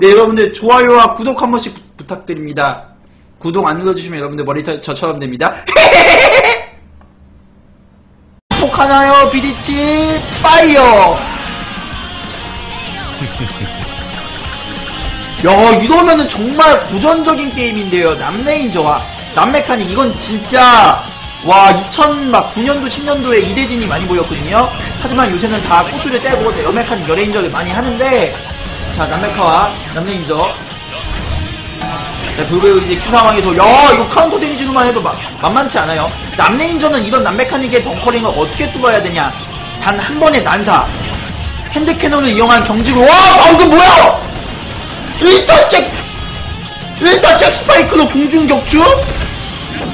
네, 여러분들 좋아요와 구독 한 번씩 부, 부탁드립니다. 구독 안 눌러주시면 여러분들 머리 터- 저처럼 됩니다. 폭하나요, 비리치, 파이어! 야, 이러면은 정말 고전적인 게임인데요. 남레인 저와 남메카닉, 이건 진짜, 와, 2009년도, 10년도에 이대진이 많이 보였거든요. 하지만 요새는 다 꼬추를 떼고 여메카닉, 여레인저를 많이 하는데, 자, 남메카와 남레인저. 네, 불구하고 이제 큐 상황에서, 야, 이거 카운터 데미지로만 해도 마- 만만치 않아요. 남레인저는 이런 남메카닉의 벙커링을 어떻게 뚫어야 되냐. 단 한 번의 난사. 핸드캐논을 이용한 경직으로, 와, 방금 뭐야! 일타잭! 일타잭 스파이크로 공중 격추?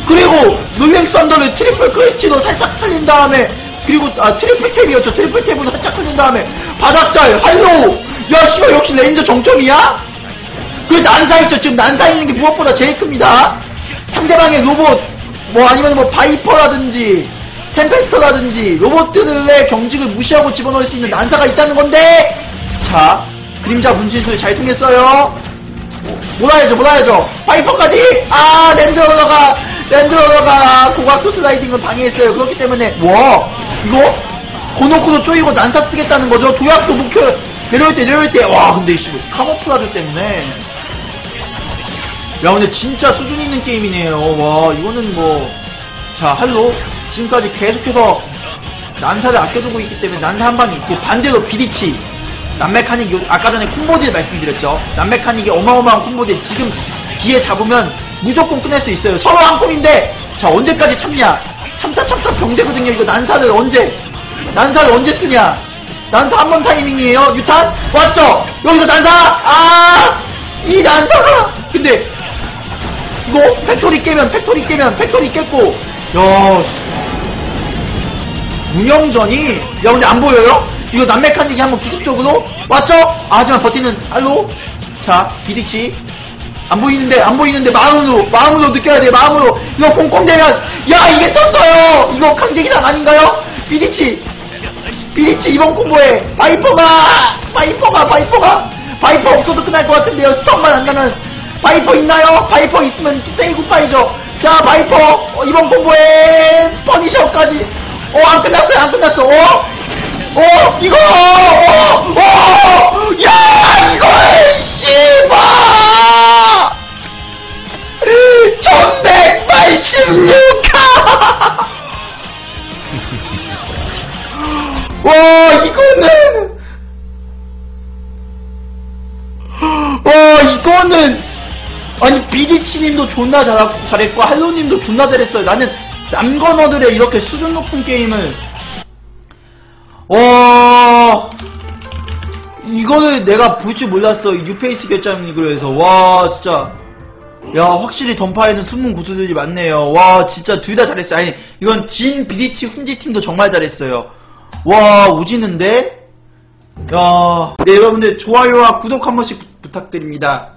그리고 노행 썬더를 트리플 크래치로 살짝 틀린 다음에 그리고 아 트리플 탭이었죠 트리플 탭으로 살짝 틀린 다음에 바닥잘 할로우 야 씨발 역시 레인저 정점이야? 그 난사 있죠. 지금 난사 있는 게 무엇보다 제일 큽니다. 상대방의 로봇 뭐 아니면 뭐 바이퍼라든지 템페스터라든지 로봇들의 경직을 무시하고 집어넣을 수 있는 난사가 있다는 건데! 자 그림자 분신술 잘 통했어요. 몰아야죠 몰아야죠. 파이퍼까지! 아 랜드러너가 랜드러너가 고각도 슬라이딩을 방해했어요. 그렇기 때문에 와 이거? 고노코도 쪼이고 난사 쓰겠다는 거죠? 도약도 목표 내려올 때 내려올 때 와 근데 씨 카모플라즈 때문에. 야 근데 진짜 수준 있는 게임이네요. 와 이거는 뭐. 자 할로. 지금까지 계속해서 난사를 아껴두고 있기 때문에 난사 한 방이 있고 반대로 비디치. 남메카닉 요- 아까 전에 콤보딜 말씀드렸죠? 남메카닉이 어마어마한 콤보딜 지금 기회 잡으면 무조건 끝낼 수 있어요. 서로 한 콤인데 자 언제까지 참냐? 참다 참다 병되거든요. 이거 난사를 언제 난사를 언제 쓰냐 난사 한 번 타이밍이에요. 유탄 왔죠? 여기서 난사! 아이 난사가 근데 이거 팩토리 깨면 팩토리 깨면 팩토리 깼고. 야 운영전이 야 근데 안 보여요? 이거 남메카닉이 한번 기습적으로? 왔죠? 아, 하지만 버티는 할로? 자 비디치. 안 보이는데 안 보이는데 마음으로 마음으로 느껴야 돼 마음으로. 이거 공공되면 야 이게 떴어요! 이거 강제기상 아닌가요? 비디치 비디치 이번 콤보에 바이퍼가 바이퍼가 바이퍼가 바이퍼 없어도 끝날 것 같은데요 스톱만 안 나면 바이퍼 있나요? 바이퍼 있으면 세일 굿바이죠 자 바이퍼 어, 이번 콤보에 퍼니셔까지 어 안 끝났어요 안 끝났어 어? 어 이거 어? 어? 이거는 아니 비디치님도 존나 잘, 잘했고 할로님도 존나 잘했어요. 나는 남건어들의 이렇게 수준 높은 게임을. 와 이거를 내가 볼 줄 몰랐어. 이 뉴페이스 결장이그로 해서. 와 진짜. 야 확실히 던파에는 숨은 고수들이 많네요. 와 진짜 둘 다 잘했어요. 아니 이건 진 비디치 훈지 팀도 정말 잘했어요. 와 오지는데? 야, 네 여러분들 좋아요와 구독 한 번씩 부, 부탁드립니다.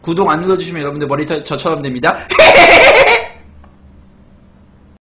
구독 안 눌러주시면 여러분들 머리 터- 저처럼 됩니다.